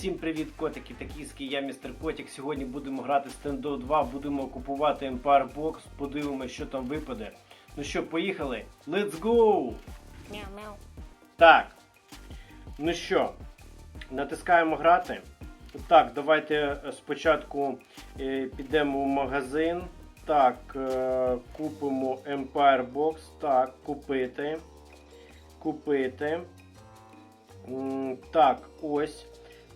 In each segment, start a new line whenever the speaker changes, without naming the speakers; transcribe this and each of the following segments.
Всім привіт, котики та кіски, я містер Котик. Сьогодні будемо грати Стендо 2, будемо купувати Empire Box, подивимося, що там випаде. Ну що, поїхали? Let's go!
Мяу-мяу.
Так. Ну що, натискаємо грати. Так, давайте е, спочатку е, підемо в магазин. Так, е, купимо Empire Box. Так, купити. Купити. Так, ось.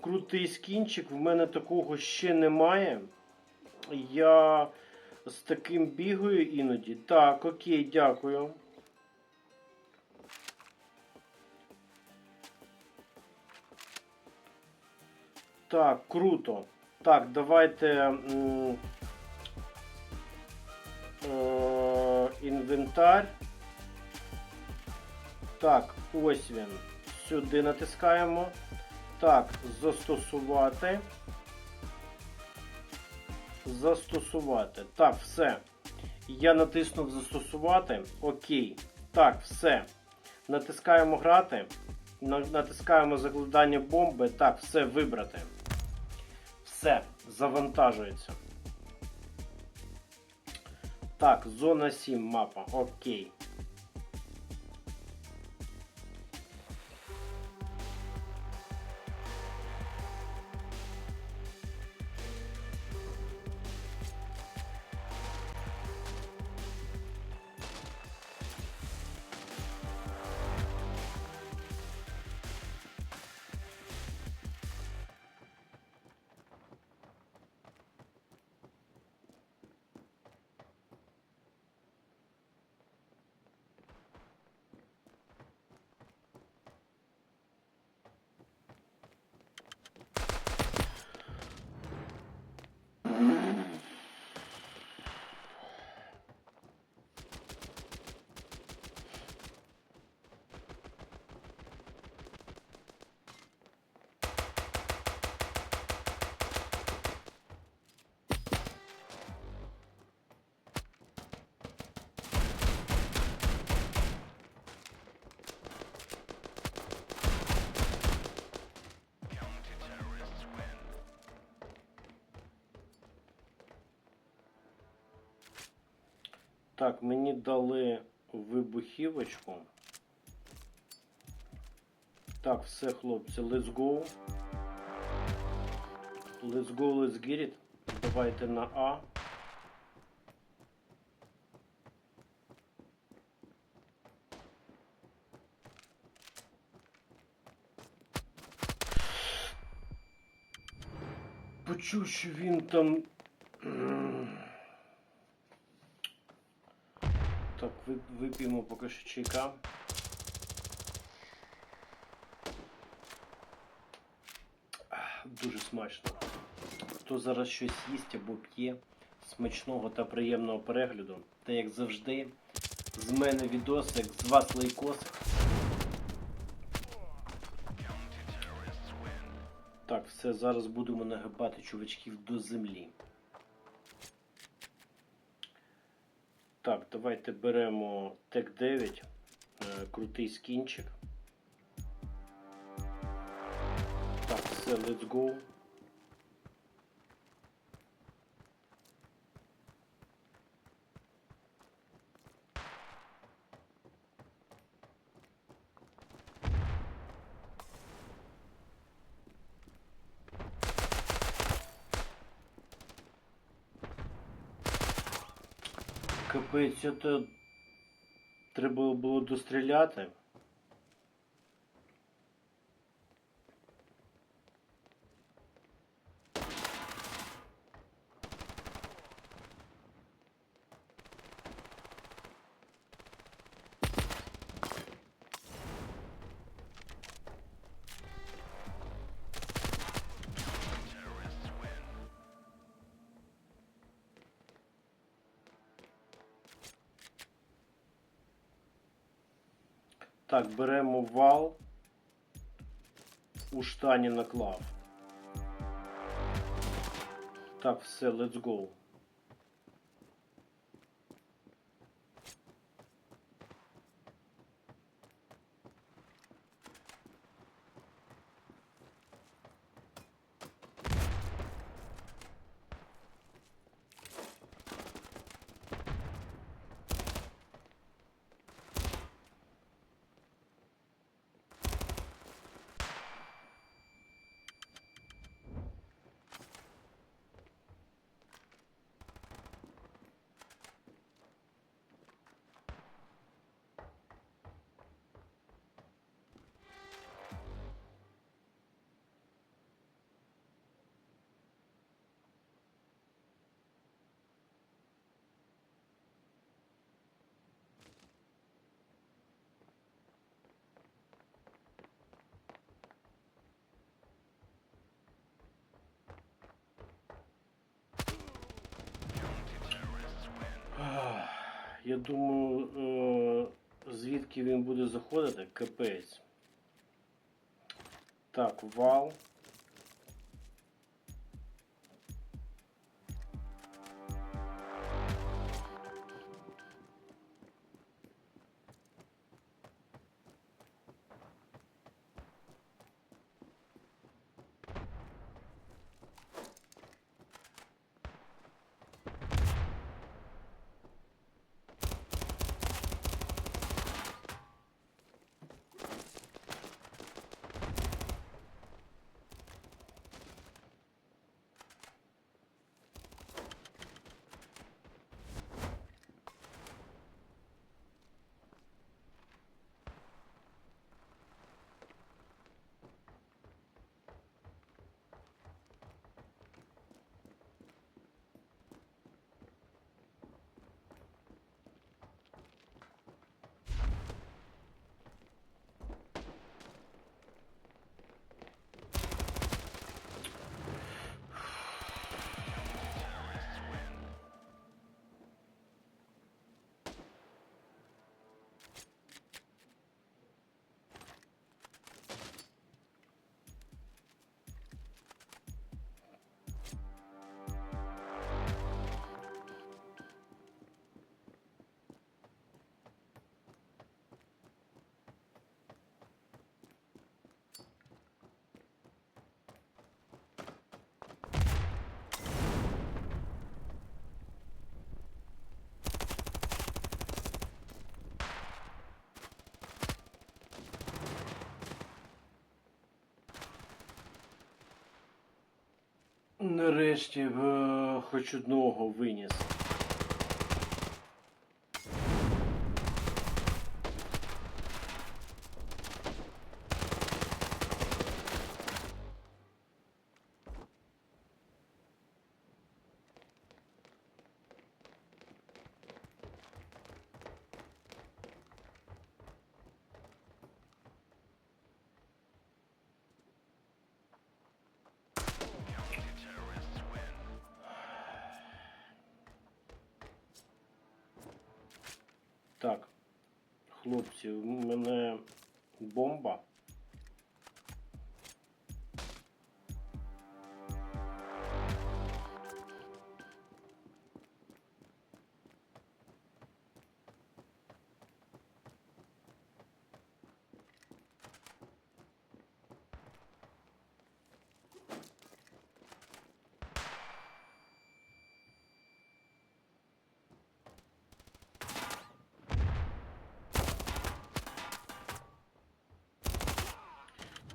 крутий скінчик. В мене такого ще немає. Я з таким бігаю іноді. Так, окей, дякую. Так, круто. Так, давайте. е, Інвентар. Так, ось він. Сюди натискаємо. Так, застосувати. Застосувати. Так, все. Я натиснув застосувати. Окей. Так, все. Натискаємо грати. Натискаємо закладання бомби. Так, все вибрати. Все, завантажується. Так, зона 7 мапа. Окей. Так, мені дали вибухівочку. Так, все, хлопці, let's go. Let's go, let's get it. Давайте на А. Почув, що він там. Вип'ємо поки що чайка. Дуже смачно. Хто зараз щось їсть або п'є, смачного та приємного перегляду. Та як завжди, з мене відосик, з вас лайкосик. Так, все, зараз будемо нагибати чувачків до землі. Так, давайте беремо Тек 9, е, крутий скінчик. Так, все, let's go. Капець, це треба було достріляти. Так, беремо вал. У штані наклав. Так, все, let's go. Ах, Я думаю, е, звідки він буде заходити? Капець. Так, вал. Нарешті в хоч одного виніс. Так, хлопці, у мене бомба.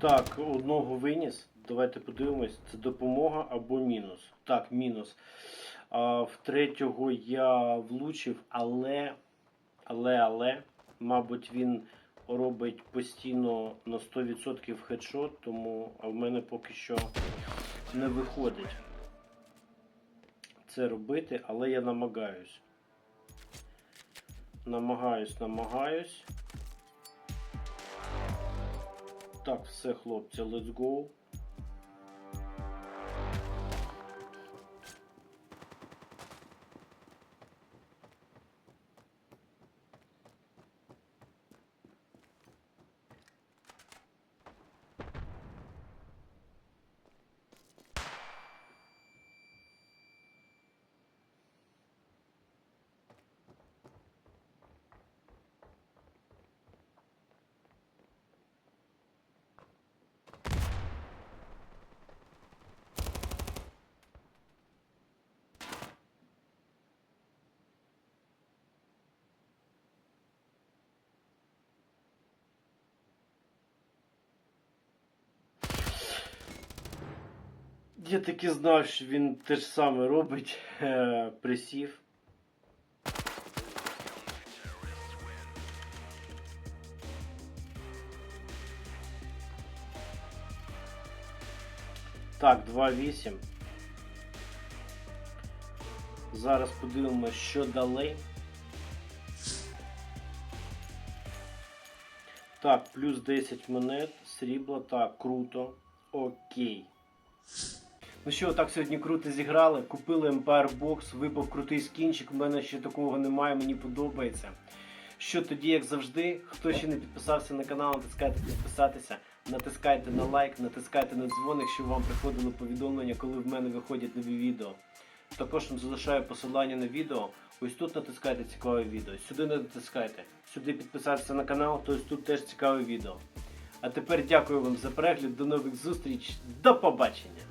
Так, одного виніс. Давайте подивимось, це допомога або мінус. Так, мінус. А, в третього я влучив, але, але, але, мабуть, він робить постійно на 100% хедшот, тому в мене поки що не виходить це робити, але я намагаюсь. Намагаюсь, намагаюсь. Так, все, хлопці, let's go. Я таки знав, що він те ж саме робить. Е, Присів. Так, 2-8. Зараз подивимося, що дали. Так, плюс 10 монет, срібла, так, круто. Окей. Ну що, так сьогодні круто зіграли. Купили Empire Box, випав крутий скінчик. У мене ще такого немає, мені подобається. Що тоді, як завжди, хто ще не підписався на канал, натискайте підписатися, натискайте на лайк, натискайте на дзвоник, щоб вам приходили повідомлення, коли в мене виходять нові відео. Також залишаю посилання на відео. Ось тут натискайте цікаве відео. Сюди не натискайте. Сюди підписатися на канал, то ось тут теж цікаве відео. А тепер дякую вам за перегляд, до нових зустріч, до побачення!